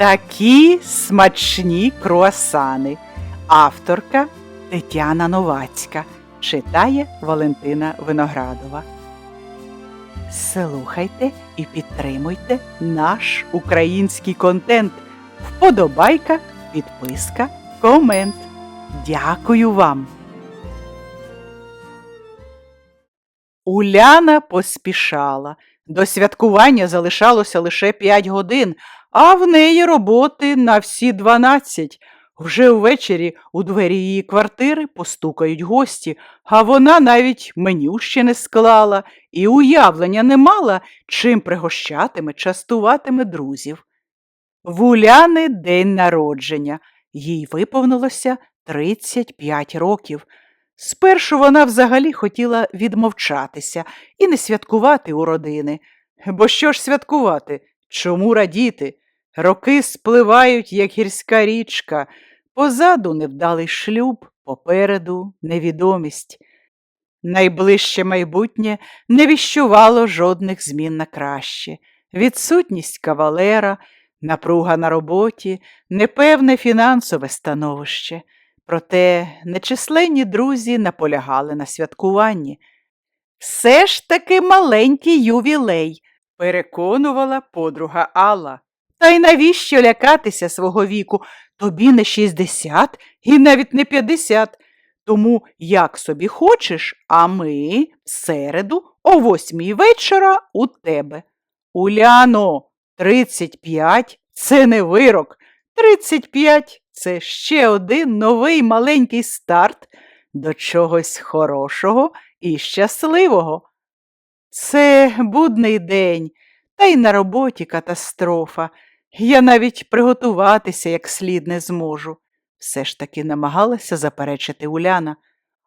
Такі смачні круасани. Авторка Тетяна Новацька. Читає Валентина Виноградова. Слухайте і підтримуйте наш український контент. Вподобайка, підписка, комент. Дякую вам. Уляна поспішала. До святкування залишалося лише 5 годин, а в неї роботи на всі 12. Вже ввечері у двері її квартири постукають гості, а вона навіть меню ще не склала і уявлення не мала, чим пригощатиме, частуватиме друзів. В Уляни день народження. Їй виповнилося 35 років. Спершу вона взагалі хотіла відмовчатися і не святкувати у родини. Бо що ж святкувати? Чому радіти? Роки спливають, як гірська річка, позаду невдалий шлюб, попереду невідомість. Найближче майбутнє не віщувало жодних змін на краще. Відсутність кавалера, напруга на роботі, непевне фінансове становище. Проте нечисленні друзі наполягали на святкуванні. Все ж таки маленький ювілей, переконувала подруга Алла. Та й навіщо лякатися свого віку? Тобі не 60 і навіть не 50. Тому як собі хочеш, а ми в середу о восьмій вечора у тебе. Уляно, 35 – це не вирок. 35 – це ще один новий маленький старт до чогось хорошого і щасливого. Це будний день, та й на роботі катастрофа. Я навіть приготуватися як слід не зможу. Все ж таки намагалася заперечити Уляна.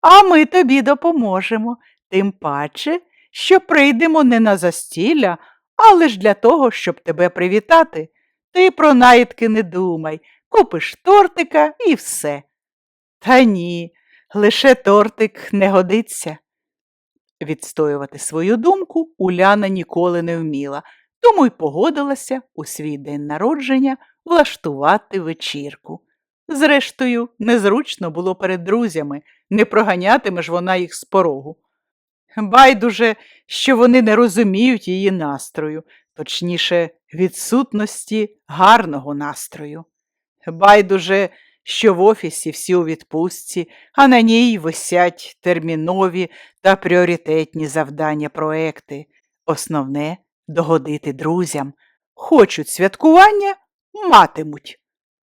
А ми тобі допоможемо, тим паче, що прийдемо не на застілля, а лиш для того, щоб тебе привітати. Ти про наїдки не думай, купиш тортика і все. Та ні, лише тортик не годиться. Відстоювати свою думку Уляна ніколи не вміла, тому й погодилася у свій день народження влаштувати вечірку. Зрештою, незручно було перед друзями, не проганятиме ж вона їх з порогу. Байдуже, що вони не розуміють її настрою, точніше, відсутності гарного настрою. Байдуже, що в офісі всі у відпустці, а на ній висять термінові та пріоритетні завдання проекти. Основне догодити друзям. Хочуть святкування, матимуть.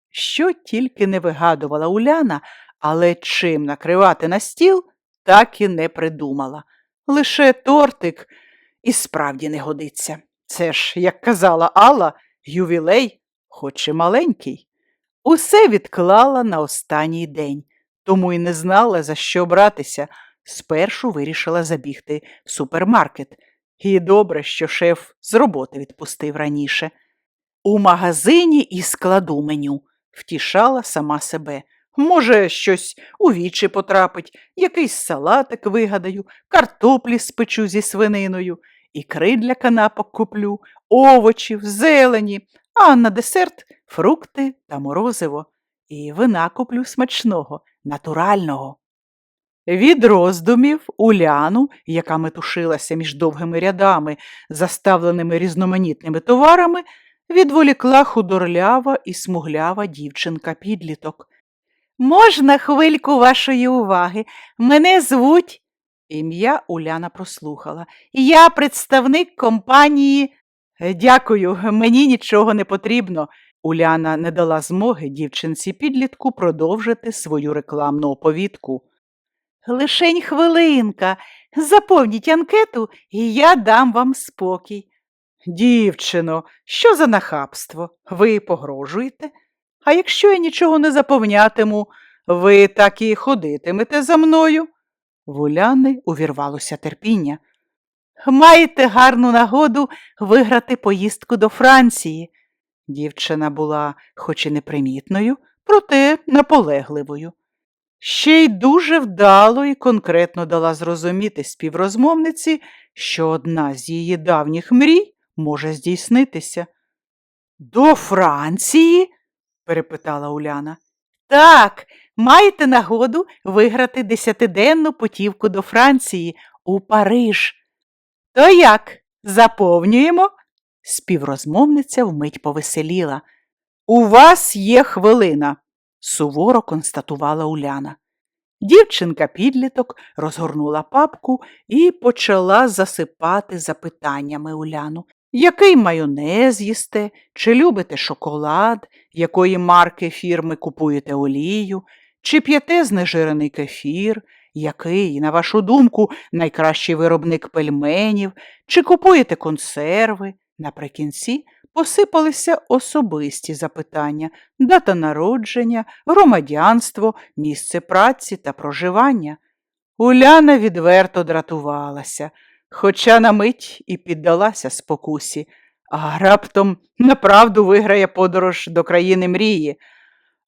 Що тільки не вигадувала Уляна, але чим накривати на стіл, так і не придумала. Лише тортик і справді не годиться. Це ж, як казала Алла, ювілей, хоч і маленький. Усе відклала на останній день, тому й не знала, за що братися. Спершу вирішила забігти в супермаркет. І добре, що шеф з роботи відпустив раніше. У магазині і складу меню, втішала сама себе. Може, щось у вічі потрапить, якийсь салатик вигадаю, картоплі спечу зі свининою, ікри для канапок куплю, овочів, зелені, а на десерт фрукти та морозиво. І вина куплю смачного, натурального. Від роздумів Уляну, яка метушилася між довгими рядами, заставленими різноманітними товарами, відволікла худорлява і смуглява дівчинка-підліток. Можна хвильку вашої уваги? Мене звуть. Ім'я Уляна прослухала. Я представник компанії. «Е, Дякую, мені нічого не потрібно. Уляна не дала змоги дівчинці підлітку продовжити свою рекламну оповідку. Лишень хвилинка. Заповніть анкету, і я дам вам спокій. Дівчино, що за нахабство? Ви погрожуєте? А якщо я нічого не заповнятиму, ви так і ходитимете за мною? В Уляни увірвалося терпіння. Маєте гарну нагоду виграти поїздку до Франції. Дівчина була хоч і непримітною, проте наполегливою. Ще й дуже вдало і конкретно дала зрозуміти співрозмовниці, що одна з її давніх мрій може здійснитися. До Франції? перепитала Уляна. Так, маєте нагоду виграти десятиденну путівку до Франції у Париж. То як, заповнюємо? Співрозмовниця вмить повеселіла. У вас є хвилина, суворо констатувала Уляна. Дівчинка підліток розгорнула папку і почала засипати запитаннями Уляну. Який майонез їсте, чи любите шоколад, якої марки фірми купуєте олію, чи п'єте знежирений кефір, який, на вашу думку, найкращий виробник пельменів, чи купуєте консерви? Наприкінці посипалися особисті запитання, дата народження, громадянство, місце праці та проживання. Уляна відверто дратувалася, хоча на мить і піддалася спокусі, а раптом направду виграє подорож до країни мрії.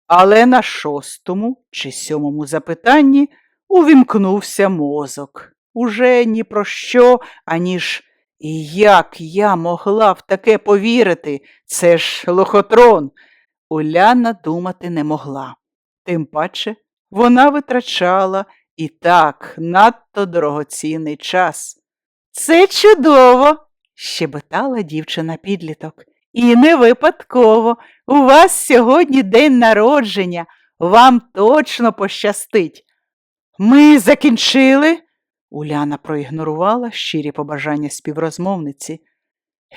Але на шостому чи сьомому запитанні увімкнувся мозок. Уже ні про що, аніж і як я могла в таке повірити? Це ж лохотрон. Уляна думати не могла. Тим паче вона витрачала і так надто дорогоцінний час. Це чудово, щебетала дівчина підліток. І не випадково. У вас сьогодні день народження. Вам точно пощастить. Ми закінчили. Уляна проігнорувала щирі побажання співрозмовниці.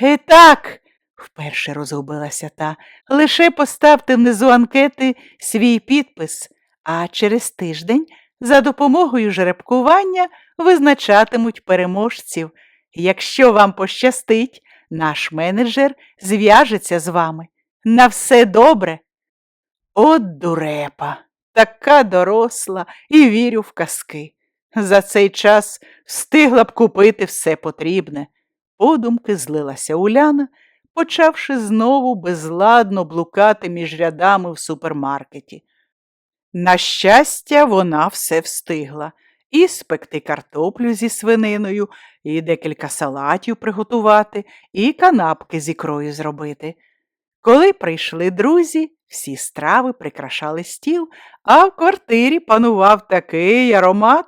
Е, так, вперше розгубилася та, лише поставте внизу анкети свій підпис, а через тиждень за допомогою жеребкування визначатимуть переможців. Якщо вам пощастить, наш менеджер зв'яжеться з вами. На все добре. От дурепа, така доросла і вірю в казки. За цей час встигла б купити все потрібне. Подумки злилася Уляна, почавши знову безладно блукати між рядами в супермаркеті. На щастя, вона все встигла і спекти картоплю зі свининою, і декілька салатів приготувати, і канапки з ікрою зробити. Коли прийшли друзі, всі страви прикрашали стіл, а в квартирі панував такий аромат,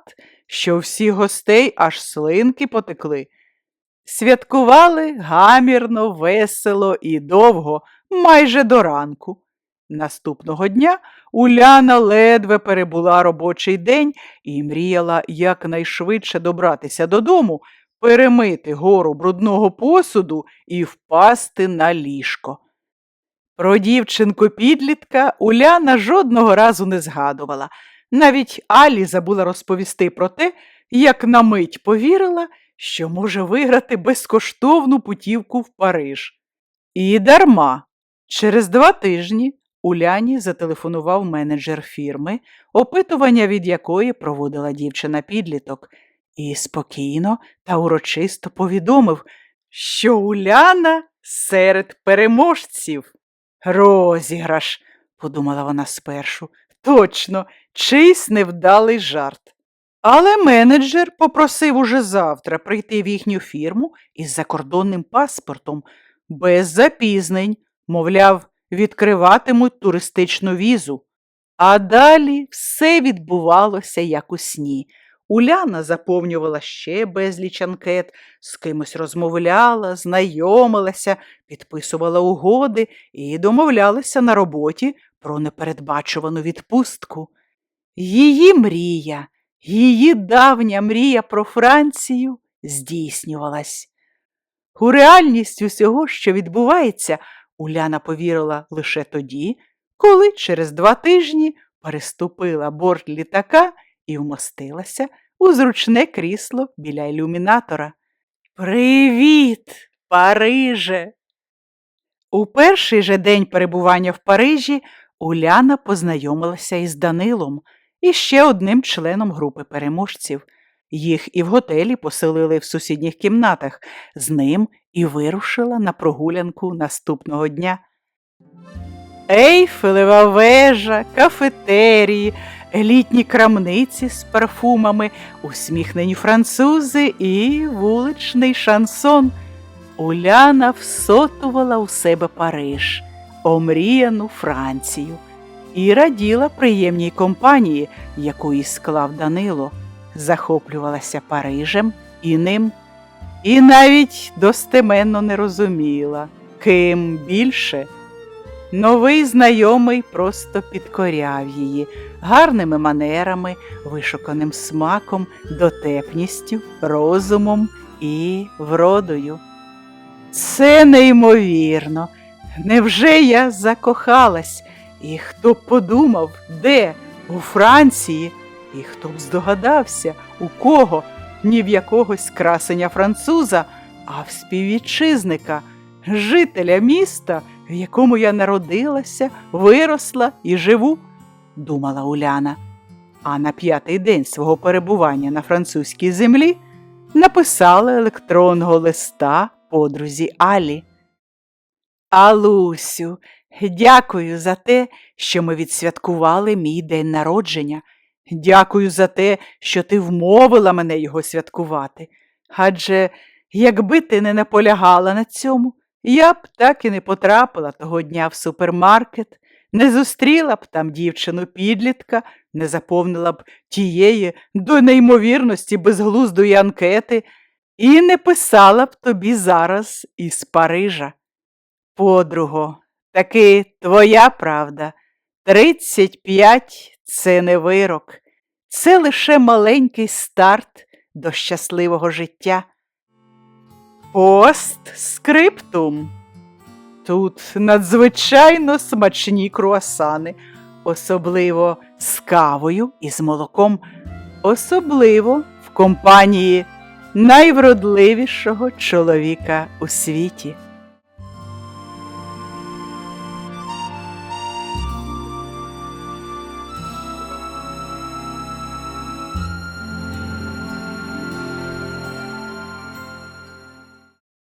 що всі гостей аж слинки потекли. Святкували гамірно, весело і довго, майже до ранку. Наступного дня Уляна ледве перебула робочий день і мріяла якнайшвидше добратися додому, перемити гору брудного посуду і впасти на ліжко. Про дівчинку підлітка Уляна жодного разу не згадувала. Навіть Алі забула розповісти про те, як на мить повірила, що може виграти безкоштовну путівку в Париж. І дарма. Через два тижні Уляні зателефонував менеджер фірми, опитування від якої проводила дівчина підліток, і спокійно та урочисто повідомив, що Уляна серед переможців. Розіграш, подумала вона спершу. Точно, чийсь невдалий жарт. Але менеджер попросив уже завтра прийти в їхню фірму із закордонним паспортом, без запізнень, мовляв, відкриватимуть туристичну візу. А далі все відбувалося як у сні. Уляна заповнювала ще безліч анкет, з кимось розмовляла, знайомилася, підписувала угоди і домовлялася на роботі про непередбачувану відпустку. Її мрія, її давня мрія про Францію здійснювалась. У реальність усього, що відбувається, Уляна повірила лише тоді, коли через два тижні переступила борт літака і вмостилася у зручне крісло біля ілюмінатора. Привіт, Париже! У перший же день перебування в Парижі Уляна познайомилася із Данилом і ще одним членом групи переможців. Їх і в готелі поселили в сусідніх кімнатах, з ним і вирушила на прогулянку наступного дня. Ейфелева вежа, кафетерії, елітні крамниці з парфумами, усміхнені французи і вуличний шансон. Уляна всотувала у себе Париж, омріяну Францію, і раділа приємній компанії, яку їй склав Данило, захоплювалася Парижем і ним, і навіть достеменно не розуміла, ким більше. Новий знайомий просто підкоряв її гарними манерами, вишуканим смаком, дотепністю, розумом і вродою. Це неймовірно. Невже я закохалась? І хто б подумав, де? У Франції? І хто б здогадався, у кого? Ні в якогось красення француза, а в співвітчизника, жителя міста, в якому я народилася, виросла і живу, думала Уляна. А на п'ятий день свого перебування на французькій землі написала електронного листа подрузі Алі. Алусю, дякую за те, що ми відсвяткували мій день народження. Дякую за те, що ти вмовила мене його святкувати. Адже якби ти не наполягала на цьому, я б так і не потрапила того дня в супермаркет, не зустріла б там дівчину підлітка, не заповнила б тієї до неймовірності безглуздої анкети і не писала б тобі зараз із Парижа. Подруго, таки твоя правда. Тридцять п'ять це не вирок, це лише маленький старт до щасливого життя. Постскриптум. Тут надзвичайно смачні круасани, особливо з кавою і з молоком, особливо в компанії найвродливішого чоловіка у світі.